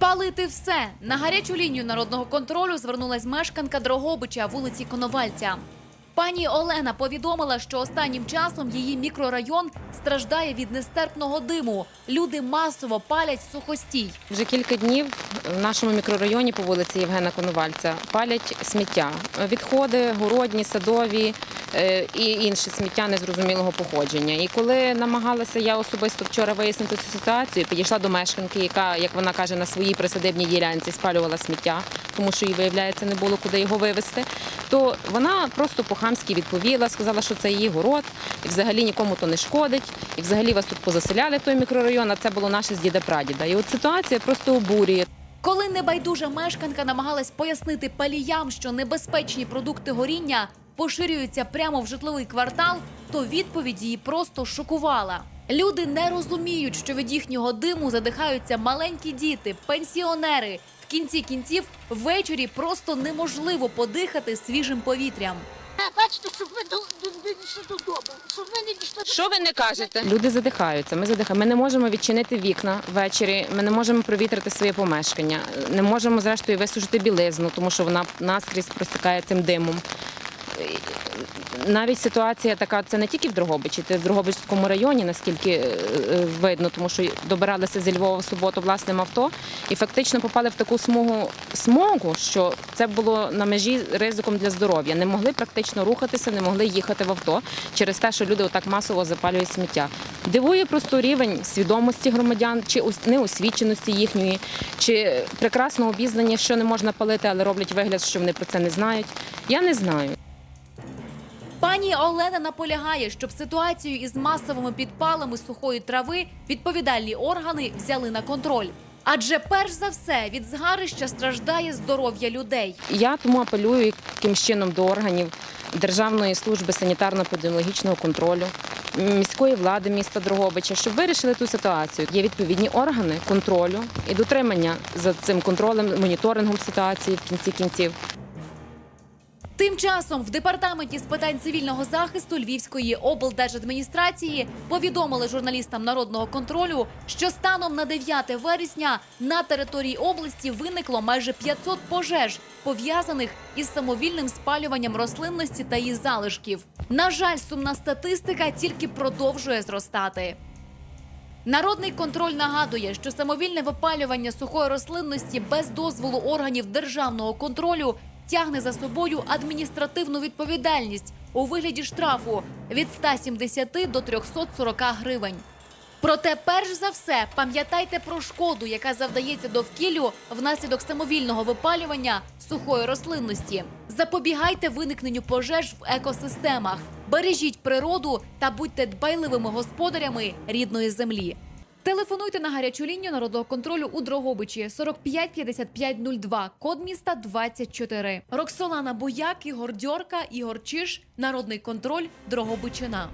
Спалити все на гарячу лінію народного контролю звернулась мешканка Дрогобича вулиці Коновальця. Пані Олена повідомила, що останнім часом її мікрорайон страждає від нестерпного диму. Люди масово палять сухостій. Вже кілька днів в нашому мікрорайоні по вулиці Євгена Коновальця палять сміття, відходи, городні, садові і інше сміття незрозумілого походження. І коли намагалася я особисто вчора вияснити цю ситуацію, підійшла до мешканки, яка, як вона каже, на своїй присадибній ділянці спалювала сміття, тому що їй виявляється не було куди його вивезти. То вона просто по-хамськи відповіла, сказала, що це її город, і взагалі нікому то не шкодить, і взагалі вас тут позаселяли в той мікрорайон, а це було наше з діда прадіда. І от ситуація просто обурює. Коли небайдужа мешканка намагалась пояснити паліям, що небезпечні продукти горіння поширюються прямо в житловий квартал, то відповідь її просто шокувала. Люди не розуміють, що від їхнього диму задихаються маленькі діти, пенсіонери. В кінці кінців ввечері просто неможливо подихати свіжим повітрям. Бачите, щоб ви дійшли додому, щоб ви не дійшли Що ви не кажете? Люди задихаються. Ми задихаємо. Ми не можемо відчинити вікна ввечері. Ми не можемо провітрити своє помешкання. Не можемо зрештою висушити білизну, тому що вона наскрізь простікає цим димом. Навіть ситуація така, це не тільки в Дрогобичі, це в Дрогобичському районі, наскільки е, е, видно, тому що добиралися зі Львова в суботу власним авто і фактично попали в таку смугу смогу, що це було на межі ризиком для здоров'я. Не могли практично рухатися, не могли їхати в авто через те, що люди отак масово запалюють сміття. Дивує просто рівень свідомості громадян чи ос- неосвіченості їхньої, чи прекрасно обізнані, що не можна палити, але роблять вигляд, що вони про це не знають. Я не знаю. Пані Олена наполягає, щоб ситуацію із масовими підпалами сухої трави відповідальні органи взяли на контроль. Адже перш за все від згарища страждає здоров'я людей. Я тому апелюю якимсь чином до органів Державної служби санітарно-епідеміологічного контролю, міської влади міста Дрогобича, щоб вирішили ту ситуацію. Є відповідні органи контролю і дотримання за цим контролем, моніторингом ситуації в кінці кінців. Тим часом в департаменті з питань цивільного захисту Львівської облдержадміністрації повідомили журналістам народного контролю, що станом на 9 вересня на території області виникло майже 500 пожеж, пов'язаних із самовільним спалюванням рослинності та її залишків. На жаль, сумна статистика тільки продовжує зростати. Народний контроль нагадує, що самовільне випалювання сухої рослинності без дозволу органів державного контролю тягне за собою адміністративну відповідальність у вигляді штрафу від 170 до 340 гривень. Проте, перш за все, пам'ятайте про шкоду, яка завдається довкіллю внаслідок самовільного випалювання сухої рослинності. Запобігайте виникненню пожеж в екосистемах, бережіть природу та будьте дбайливими господарями рідної землі. Телефонуйте на гарячу лінію народного контролю у Дрогобичі 45 55 02, код міста 24. Роксолана Бояк, Ігор Дьорка, Ігор Чиш, Народний контроль, Дрогобичина.